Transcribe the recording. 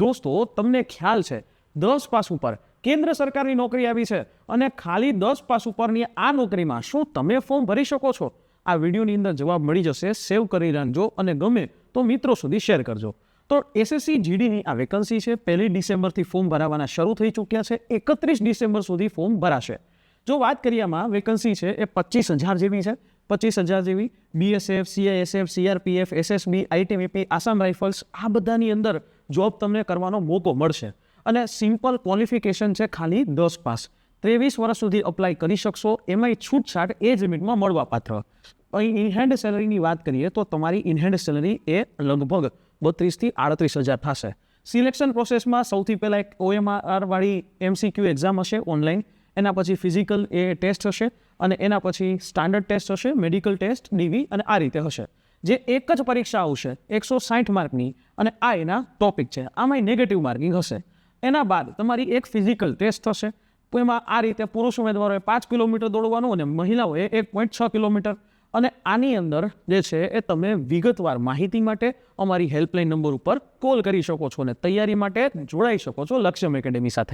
દોસ્તો, તમને ખ્યાલ છે, દસ પાસ ઉપર કેન્દ્ર સરકારની નોકરી આવી છે અને ખાલી દસ પાસ ઉપરની આ નોકરીમાં શું તમે ફોર્મ ભરી શકો છો? આ વિડીયોની અંદર જવાબ મળી જશે, સેવ કરી રાખજો અને ગમે તો મિત્રો સુધી શેર કરજો. તો એસએસસી જીડીની આ વેકન્સી છે, પહેલી ડિસેમ્બરથી ફોર્મ ભરાવાના શરૂ થઈ ચૂક્યા છે, એકત્રીસ ડિસેમ્બર સુધી ફોર્મ ભરાશે. જો વાત કરીએ આમાં વેકન્સી છે એ પચીસ હજાર જેવી છે, પચીસ હજાર જેવી BSF CISF CRPF SSB ITBP Assam rifles, આ બધાની અંદર જોબ તમને કરવાનો મોકો મળશે. અને સિમ્પલ ક્વોલિફિકેશન છે ખાલી દસ પાસ. ત્રેવીસ વર્ષ સુધી અપ્લાય કરી શકશો, એમાંય છૂટછાટ એ જ લિમિટમાં મળવા પાત્ર. અહીં ઇનહેન્ડ સેલરીની વાત કરીએ તો તમારી ઇનહેન્ડ સેલરી એ લગભગ બત્રીસથી આડત્રીસ હજાર થશે. સિલેક્શન પ્રોસેસમાં સૌથી પહેલાં એક ઓએમઆરવાળી એમસીક્યુ એક્ઝામ હશે ઓનલાઈન એના પછી ફિઝિકલ એ ટેસ્ટ હશે, અને એના પછી સ્ટાન્ડર્ડ ટેસ્ટ હશે મેડિકલ ટેસ્ટ ડીવી અને આ રીતે હશે. જે એક જ પરીક્ષા આવશે એકસો સાઠ માર્કની અને આ એના ટોપિક છે. આમાંય નેગેટિવ માર્કિંગ હશે. એના બાદ તમારી એક ફિઝિકલ ટેસ્ટ થશે એમાં આ રીતે પુરુષ ઉમેદવારોએ પાંચ કિલોમીટર દોડવાનું અને મહિલાઓએ એક પોઈન્ટ છ કિલોમીટર. અને આની અંદર જે છે એ તમે વિગતવાર માહિતી માટે અમારી હેલ્પલાઇન નંબર ઉપર કોલ કરી શકો છો અને તૈયારી માટે જોડાઈ શકો છો લક્ષ્યમ એકેડેમી સાથે.